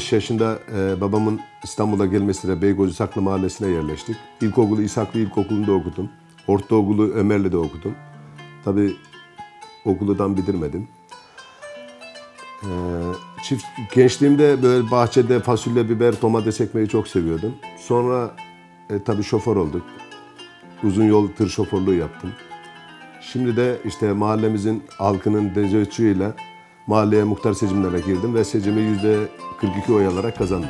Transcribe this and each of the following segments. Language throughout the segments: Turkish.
Beş yaşında e, babamın İstanbul'a gelmesiyle Beykoz İshaklı Mahallesi'ne yerleştik. İlkokulu İshaklı İlkokulu'nda okudum. Ortaokulu Ömerli'de okudum. Tabii okulu tam bitirmedim. Ee, çift gençliğimde böyle bahçede fasulye, biber, domates ekmeyi çok seviyordum. Sonra e, tabii şoför olduk. Uzun yol tır şoförlüğü yaptım. Şimdi de işte mahallemizin halkının dezetçiyle mahalleye muhtar seçimlerine girdim ve seçimi yüzde 42 oy alarak kazandım.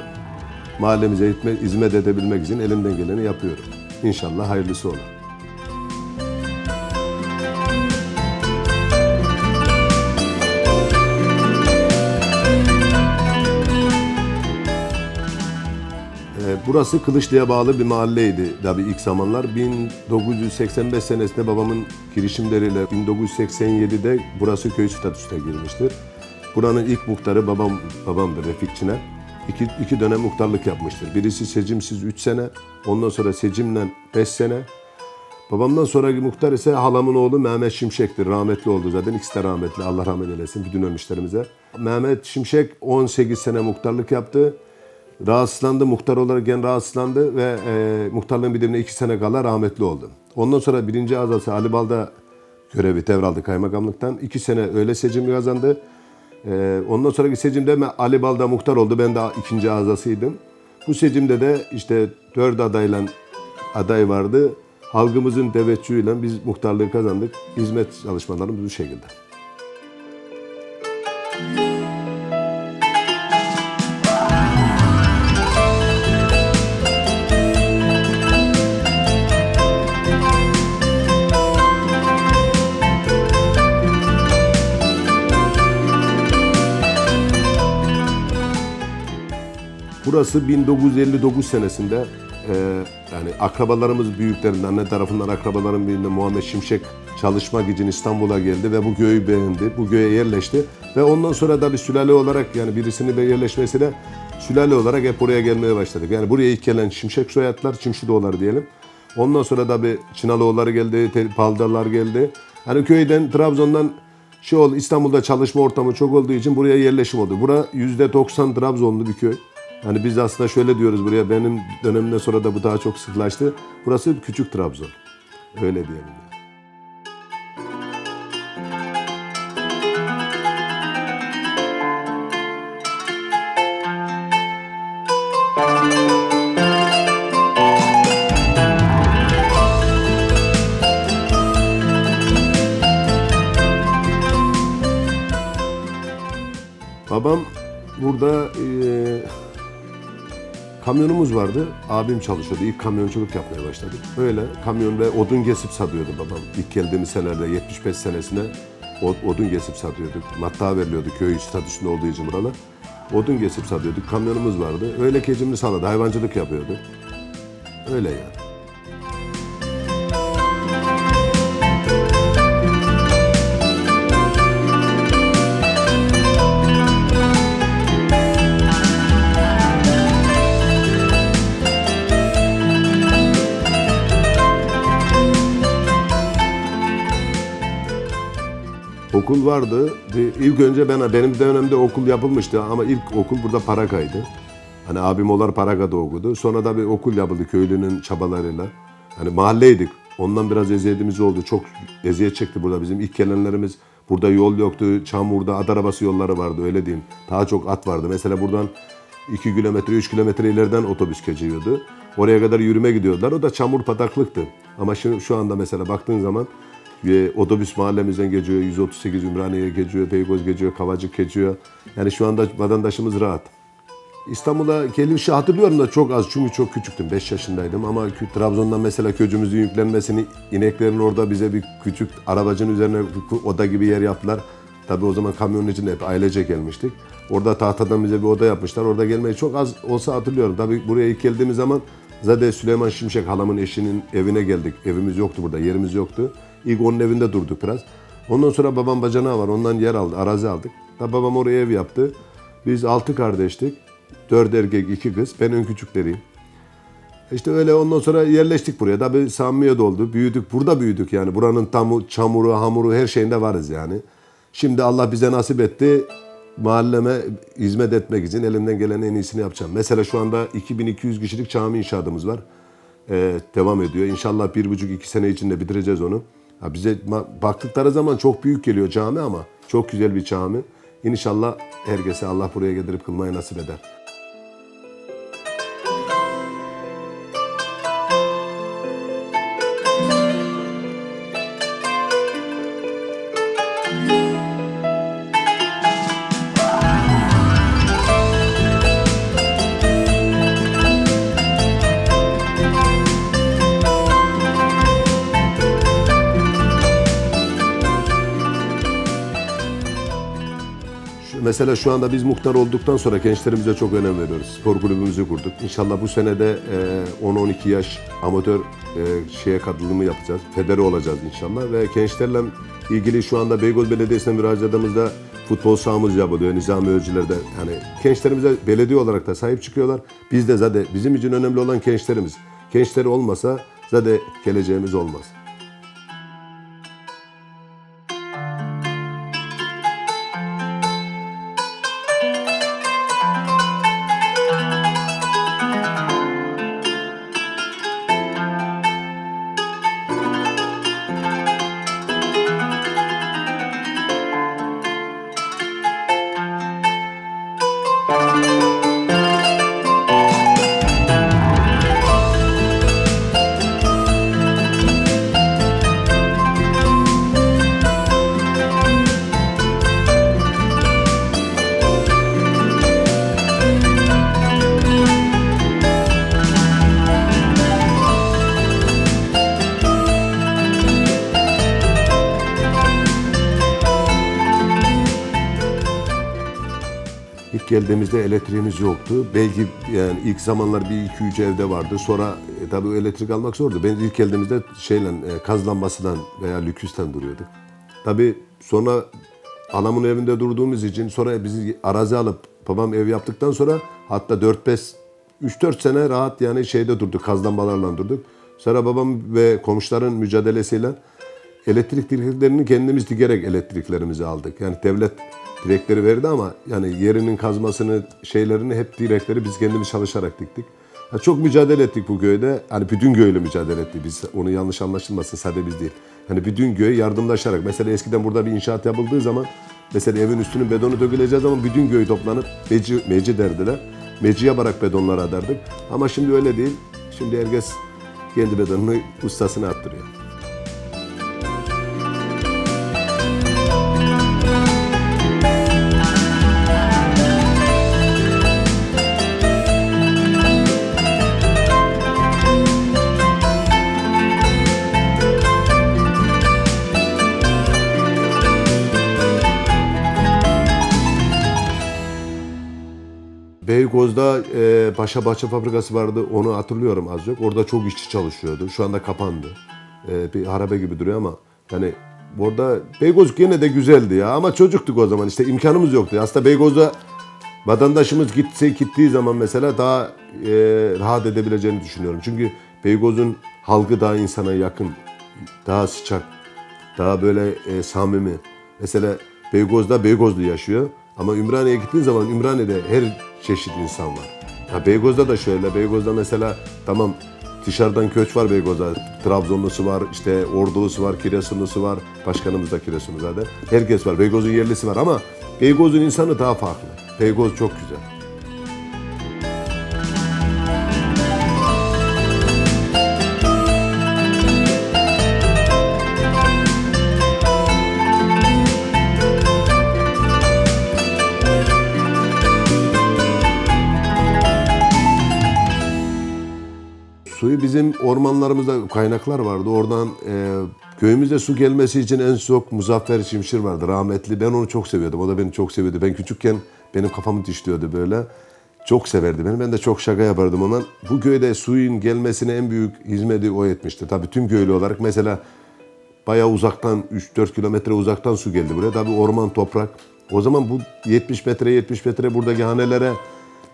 Mahallemize hizmet, edebilmek için elimden geleni yapıyorum. İnşallah hayırlısı olur. Burası Kılıçlı'ya bağlı bir mahalleydi tabii ilk zamanlar. 1985 senesinde babamın girişimleriyle 1987'de burası köy statüsüne girmiştir. Buranın ilk muhtarı babam babamdır Refik Çiner. İki, iki dönem muhtarlık yapmıştır. Birisi secimsiz 3 sene, ondan sonra secimle 5 sene. Babamdan sonraki muhtar ise halamın oğlu Mehmet Şimşek'tir. Rahmetli oldu zaten. İkisi de rahmetli. Allah rahmet eylesin bütün ölmüşlerimize. Mehmet Şimşek 18 sene muhtarlık yaptı. Rahatsızlandı, muhtar olarak rahatsızlandı ve e, muhtarlığın bitimine iki sene kala rahmetli oldu. Ondan sonra birinci azası Ali Bal'da görevi devraldı kaymakamlıktan. İki sene öyle seçimi kazandı. E, ondan sonraki seçimde me- Ali Bal'da muhtar oldu. Ben de ikinci azasıydım. Bu seçimde de işte dört adayla aday vardı. Halkımızın teveccühüyle biz muhtarlığı kazandık. Hizmet çalışmalarımız bu şekilde. Burası 1959 senesinde e, yani akrabalarımız büyüklerinden, anne tarafından akrabaların birinde Muhammed Şimşek çalışmak için İstanbul'a geldi ve bu köyü beğendi. Bu köye yerleşti ve ondan sonra da bir sülale olarak yani birisini de yerleşmesiyle sülale olarak hep buraya gelmeye başladık. Yani buraya ilk gelen Şimşek soyadlar, Çimşidoğulları diyelim. Ondan sonra da bir Çınaloğulları geldi, Paldarlar geldi. Hani köyden, Trabzon'dan şey oldu, İstanbul'da çalışma ortamı çok olduğu için buraya yerleşim oldu. Bura %90 Trabzonlu bir köy. Yani biz aslında şöyle diyoruz buraya, benim dönemimden sonra da bu daha çok sıklaştı. Burası küçük Trabzon. Öyle diyelim. Babam burada eee, kamyonumuz vardı. Abim çalışıyordu. İlk kamyonculuk yapmaya başladık. Böyle kamyon ve odun kesip satıyordu babam. İlk geldiğimiz senelerde 75 senesine od- odun kesip satıyorduk. Matta veriliyordu köy statüsünde olduğu için buralar. Odun kesip satıyorduk. Kamyonumuz vardı. Öyle kecimli sağladı. Hayvancılık yapıyordu. Öyle yani. Okul vardı. İlk önce ben benim dönemde okul yapılmıştı ama ilk okul burada Paraka'ydı. Hani abim olar Paraka'da okudu. Sonra da bir okul yapıldı köylünün çabalarıyla. Hani mahalleydik. Ondan biraz eziyetimiz oldu. Çok eziyet çekti burada bizim. ilk gelenlerimiz burada yol yoktu. Çamurda at arabası yolları vardı öyle diyeyim. Daha çok at vardı. Mesela buradan 2 kilometre, 3 kilometre ileriden otobüs geçiyordu. Oraya kadar yürüme gidiyorlar. O da çamur pataklıktı. Ama şimdi şu anda mesela baktığın zaman ve otobüs mahallemizden geçiyor. 138 Ümraniye'ye geçiyor, Beykoz geçiyor, Kavacık geçiyor. Yani şu anda vatandaşımız rahat. İstanbul'a gelişi hatırlıyorum da çok az çünkü çok küçüktüm. 5 yaşındaydım ama Trabzon'dan mesela köcümüzün yüklenmesini ineklerin orada bize bir küçük arabacın üzerine oda gibi yer yaptılar. Tabii o zaman kamyonun içinde hep ailece gelmiştik. Orada tahtadan bize bir oda yapmışlar. Orada gelmeyi çok az olsa hatırlıyorum. Tabii buraya ilk geldiğimiz zaman zaten Süleyman Şimşek halamın eşinin evine geldik. Evimiz yoktu burada, yerimiz yoktu. İlk onun evinde durduk biraz. Ondan sonra babam bacanağı var. Ondan yer aldı, arazi aldık. Tabii babam oraya ev yaptı. Biz altı kardeştik. Dört erkek, iki kız. Ben en küçükleriyim. İşte öyle ondan sonra yerleştik buraya. Tabii samimiyet oldu. Büyüdük. Burada büyüdük yani. Buranın tamu, çamuru, hamuru her şeyinde varız yani. Şimdi Allah bize nasip etti. Mahalleme hizmet etmek için elimden gelen en iyisini yapacağım. Mesela şu anda 2200 kişilik cami inşaatımız var. Ee, devam ediyor. İnşallah bir buçuk iki sene içinde bitireceğiz onu. Ha bize baktıkları zaman çok büyük geliyor cami ama çok güzel bir cami. İnşallah herkese Allah buraya getirip kılmayı nasip eder. Mesela şu anda biz muhtar olduktan sonra gençlerimize çok önem veriyoruz. Spor kulübümüzü kurduk. İnşallah bu senede e, 10-12 yaş amatör e, şeye katılımı yapacağız. Federe olacağız inşallah ve gençlerle ilgili şu anda Beykoz Belediyesi'ne müracaatımızda futbol sahamız yapılıyor Nizami Özcüler'de. Yani gençlerimize belediye olarak da sahip çıkıyorlar. Biz de zaten bizim için önemli olan gençlerimiz. Gençleri olmasa zaten geleceğimiz olmaz. Geldiğimizde elektriğimiz yoktu. Belki yani ilk zamanlar bir iki üç evde vardı. Sonra e, tabii elektrik almak zordu. Ben ilk geldiğimizde şeyle e, kaz lambasından veya lüküsten duruyorduk. Tabii sonra anamın evinde durduğumuz için sonra bizi arazi alıp babam ev yaptıktan sonra hatta 4-5 3-4 sene rahat yani şeyde durduk. Kaz lambalarla durduk. Sonra babam ve komşuların mücadelesiyle elektrik direklerini kendimiz dikerek elektriklerimizi aldık. Yani devlet direkleri verdi ama yani yerinin kazmasını şeylerini hep direkleri biz kendimiz çalışarak diktik. Ya çok mücadele ettik bu köyde. Hani bütün köyle mücadele ettik biz. Onu yanlış anlaşılmasın sadece biz değil. Hani bütün köy yardımlaşarak. Mesela eskiden burada bir inşaat yapıldığı zaman mesela evin üstünün bedonu döküleceği zaman bütün köy toplanıp meci, meci derdiler. Meci yaparak bedonları adardık. Ama şimdi öyle değil. Şimdi herkes kendi bedonunu ustasına attırıyor. Beykoz'da e, Paşa Bahçe Fabrikası vardı. Onu hatırlıyorum az çok. Orada çok işçi çalışıyordu. Şu anda kapandı. E, bir harabe gibi duruyor ama yani orada Beykoz gene de güzeldi ya. Ama çocuktuk o zaman. işte imkanımız yoktu. Aslında Beykoz'da vatandaşımız gitse gittiği zaman mesela daha e, rahat edebileceğini düşünüyorum. Çünkü Beykoz'un halkı daha insana yakın, daha sıcak, daha böyle e, samimi. Mesela Beykoz'da Beykozlu yaşıyor ama Ümraniye'ye gittiğin zaman Ümraniye'de her çeşit insan var. Ha, Beykoz'da da şöyle, Beykoz'da mesela tamam dışarıdan köç var Beykoz'da. Trabzonlusu var, işte Ordulusu var, Kiresunlusu var. Başkanımız da Kiresunlu zaten. Herkes var. Beykoz'un yerlisi var ama Beykoz'un insanı daha farklı. Beykoz çok güzel. Ormanlarımızda kaynaklar vardı. Oradan e, köyümüze su gelmesi için en çok Muzaffer Şimşir vardı rahmetli. Ben onu çok seviyordum. O da beni çok seviyordu. Ben küçükken benim kafamı dişliyordu böyle. Çok severdi beni. Ben de çok şaka yapardım ona. Bu köyde suyun gelmesine en büyük hizmeti o etmişti. Tabii tüm köylü olarak mesela bayağı uzaktan 3-4 kilometre uzaktan su geldi buraya. Tabii orman, toprak. O zaman bu 70 metre 70 metre buradaki hanelere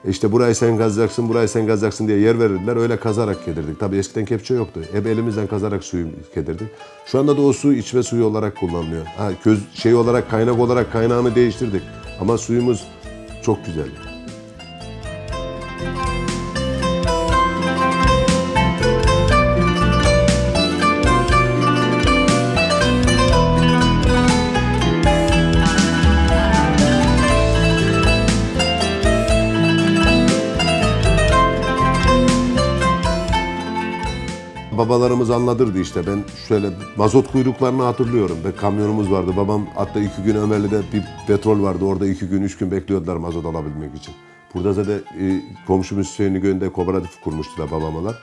işte burayı sen kazacaksın, burayı sen kazacaksın diye yer verirdiler. Öyle kazarak gelirdik. Tabii eskiden kepçe yoktu. Hep elimizden kazarak suyu gelirdik. Şu anda da o su içme suyu olarak kullanılıyor. Ha, köz şey olarak, kaynak olarak kaynağını değiştirdik. Ama suyumuz çok güzel. Babalarımız anladırdı işte. Ben şöyle mazot kuyruklarını hatırlıyorum. Ve kamyonumuz vardı. Babam hatta iki gün Ömerli'de bir petrol vardı. Orada iki gün, üç gün bekliyordular mazot alabilmek için. Burada zaten e, komşumuz Hüseyin Gön'de kooperatif kurmuştular babamalar.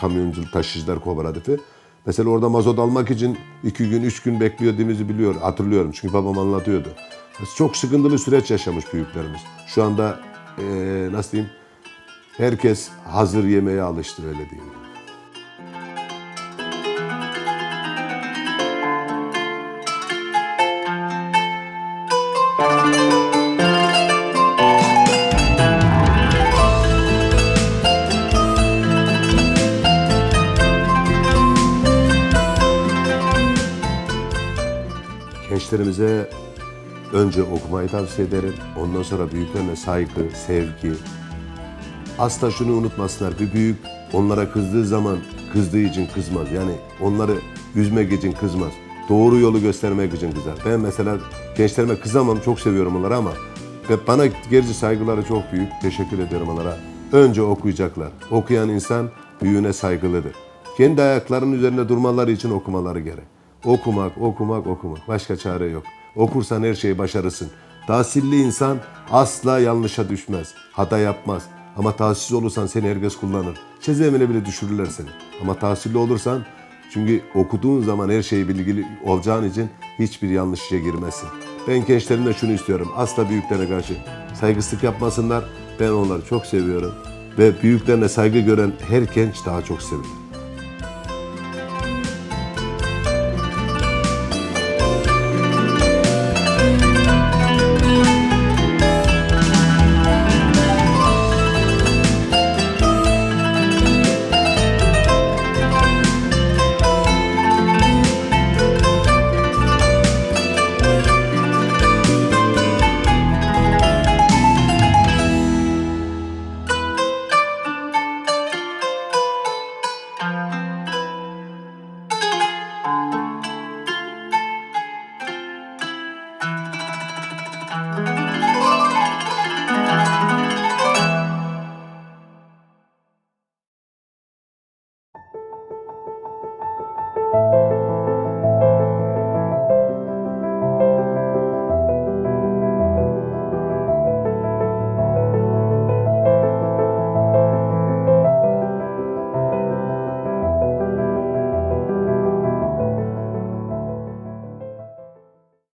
Kamyonculuk taşıyıcılar kooperatifi. Mesela orada mazot almak için iki gün, üç gün beklediğimizi biliyor, hatırlıyorum. Çünkü babam anlatıyordu. Çok sıkıntılı süreç yaşamış büyüklerimiz. Şu anda e, nasıl diyeyim, herkes hazır yemeğe alıştı öyle diyeyim. Gençlerimize önce okumayı tavsiye ederim. Ondan sonra büyüklerine saygı, sevgi. Asla şunu unutmasınlar. Bir büyük onlara kızdığı zaman kızdığı için kızmaz. Yani onları üzmek için kızmaz. Doğru yolu göstermek için kızar. Ben mesela gençlerime kızamam. Çok seviyorum onları ama bana gerçi saygıları çok büyük. Teşekkür ederim onlara. Önce okuyacaklar. Okuyan insan büyüğüne saygılıdır. Kendi ayaklarının üzerinde durmaları için okumaları gerek. Okumak, okumak, okumak. Başka çare yok. Okursan her şeyi başarırsın. Tahsilli insan asla yanlışa düşmez. Hata yapmaz. Ama tahsilsiz olursan seni herkes kullanır. Çizemine bile düşürürler seni. Ama tahsilli olursan çünkü okuduğun zaman her şeyi bilgili olacağın için hiçbir yanlış işe girmezsin. Ben gençlerimden şunu istiyorum. Asla büyüklere karşı saygısızlık yapmasınlar. Ben onları çok seviyorum. Ve büyüklerine saygı gören her genç daha çok sevilir.